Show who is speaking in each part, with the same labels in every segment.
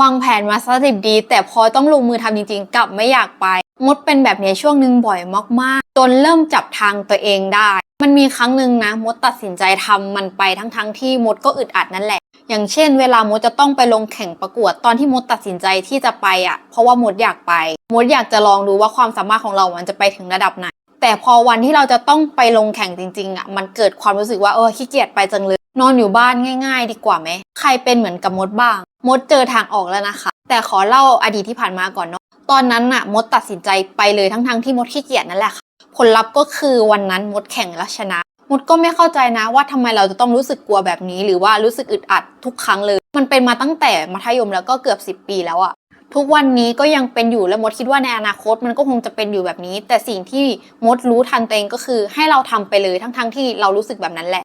Speaker 1: วางแผนมาซะดิบดี แต่พอต้องลงมือทำจริงๆ กลับไม่อยากไป มดเป็นแบบนี้ช่วงหนึ่งบ่อยมากๆ จนเริ่มจับทางตัวเองได้ มันมีครั้งหนึ่งนะ มดตัดสินใจทำมันไปทั้งๆที่มดก็อึดอัดนั่นแหละ อย่างเช่น เวลามดจะต้องไปลงแข่งประกวดตอนที่มดตัดสินใจที่จะไปอะ เพราะว่ามดอยากไป มดอยากจะลองดูว่าความสามารถของเรา มันจะไปถึงระดับไหนแต่พอวันที่เราจะต้องไปลงแข่งจริงๆอะมันเกิดความรู้สึกว่าเออขี้เกียจไปจังเลย นอนอยู่บ้านง่าย ๆ ดีกว่าไหม ใครเป็นเหมือนกับมดบ้าง มดเจอทางออกแล้วนะคะ แต่ขอเล่าอดีตที่ผ่านมาก่อนเนาะ ตอนนั้นน่ะมดตัดสินใจไปเลยทั้งๆที่มดขี้เกียจนั่นแหละค่ะ ผลลัพธ์ก็คือวันนั้นมดแข่งแล้วชนะ มดก็ไม่เข้าใจนะว่าทำไมเราจะต้องรู้สึกกลัวแบบนี้ หรือว่ารู้สึกอึดอัดทุกครั้งเลย มันเป็นมาตั้งแต่มัธยมแล้วก็เกือบ 10 ปีแล้วอะทุกวันนี้ก็ยังเป็นอยู่และมดคิดว่าในอนาคตมันก็คงจะเป็นอยู่แบบนี้ แต่สิ่งที่มดรู้ทันตัวเองก็คือให้เราทำไปเลยทั้งๆที่เรารู้สึกแบบนั้นแหละ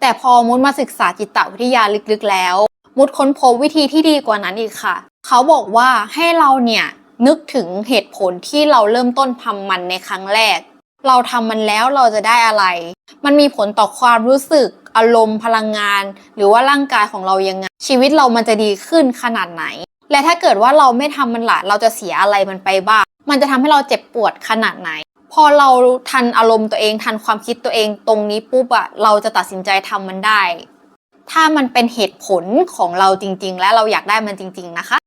Speaker 1: แต่พอมุดมาศึกษาจิตวิทยาลึกๆแล้ว มุดค้นพบวิธีที่ดีกว่านั้นอีกค่ะ เขาบอกว่าให้เราเนี่ยนึกถึงเหตุผลที่เราเริ่มต้นทำมันในครั้งแรก เราทำมันแล้วเราจะได้อะไร มันมีผลต่อความรู้สึก อารมณ์พลังงาน หรือว่าร่างกายของเรายังไง ชีวิตเรามันจะดีขึ้นขนาดไหน และถ้าเกิดว่าเราไม่ทำมันละเราจะเสียอะไรมันไปบ้าง มันจะทำให้เราเจ็บปวดขนาดไหน พอเราทันอารมณ์ตัวเองทันความคิดตัวเองตรงนี้ปุ๊บอะเราจะตัดสินใจทำมันได้ ถ้ามันเป็นเหตุผลของเราจริง ๆ และเราอยากได้มันจริง ๆ นะคะ